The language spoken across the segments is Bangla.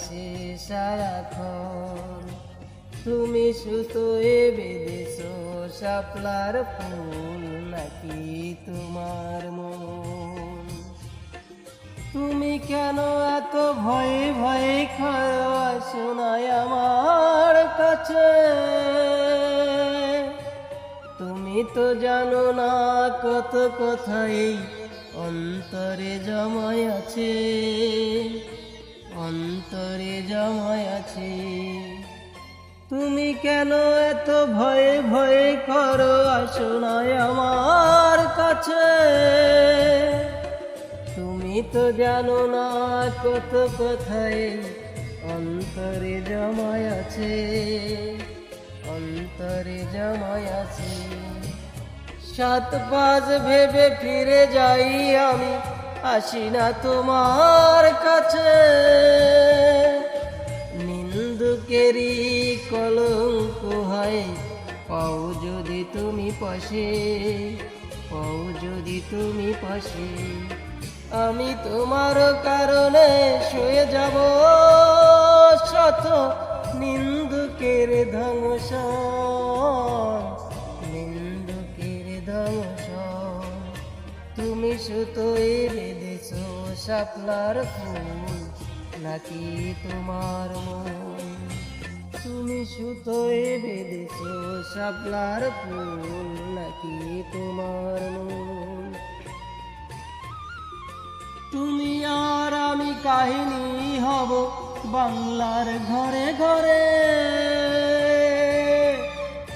ভালোবেসে সারাক্ষণ। তুমি সুতোয় বেঁধেছ, শাপলার ফুল নাকি তোমার মন? তুমি কেন এত ভয়ে ভয়ে খাওয়া শোনায় আমার কাছে। তুমি তো জানো না কত কথাই অন্তরে জমায় আছে। অন্তরে জমায় আছে। তুমি কেন এত ভয়ে ভয়ে করো শোনায় আমার কাছে? তুমি তো জানো না কত কথাই অন্তরে জমায় আছে। অন্তরে জমায় আছে। সাত পাঁচ ভেবে ফিরে যাই আমি। আসি না তোমার কাছে। নিন্দুকেরই কলঙ্ক হয়। পাও যদি তুমি পাশে, পাও যদি তুমি পাশে। আমি তোমার কারণে শুয়ে যাব। শত নিন্দুকের ধ্বংস। নিন্দুকের ধ্বংস। তুমি সুতোয় বেঁধেছ শাপলার ফুল নাকি তোমার মন? তুমি সুতোয় বেঁধেছ শাপলার ফুল নাকি তোমার মন? তুমি আর আমি কাহিনী হব বাংলার ঘরে ঘরে।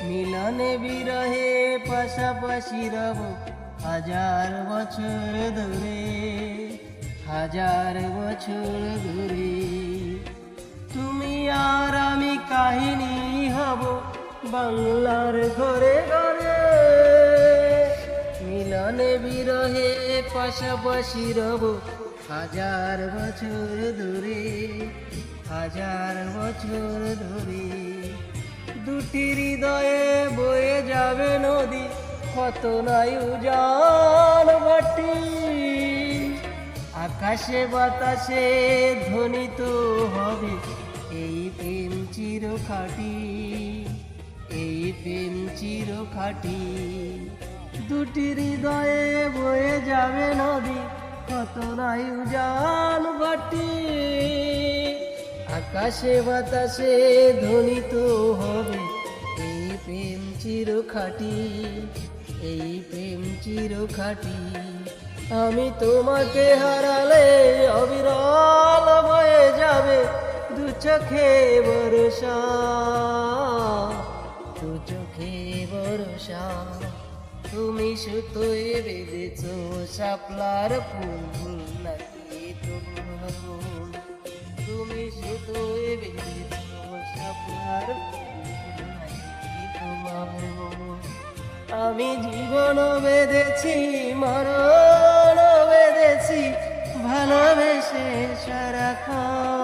মিলনে বিরহে পাশাপাশি রব হাজার বছর ধরে। হাজার বছর ধরে। তুমি আর আমি কাহিনী হব বাংলার ঘরে ঘরে। মিলনে বিরহে পাশাপাশি রব হাজার বছর ধরে, হাজার বছর ধরে। দুটি হৃদয়ে বয়ে যাবে নদী, কত নাই উজান বাটি আকাশে বাতাসে ধ্বনিত হবে। এই প্রেম চির খাটি এই প্রেম চির খাটি দুটি হৃদয়ে বয়ে যাবে নদী, কত নাই উজান বাটি। আকাশে বাতাসে ধ্বনিত হবে, এই প্রেম চির খাটি এই প্রেম চির খাটি আমি তোমাকে হারালে অবিরল হয়ে যাবে দু চোখে বরসা দু চোখে বরসা তুমি সুতোয় বেঁধেছ শাপলার ফুল নাকি তুমি? আমি জীবন বেঁধেছি বেঁধেছি ভালোবেসে সারাক্ষণ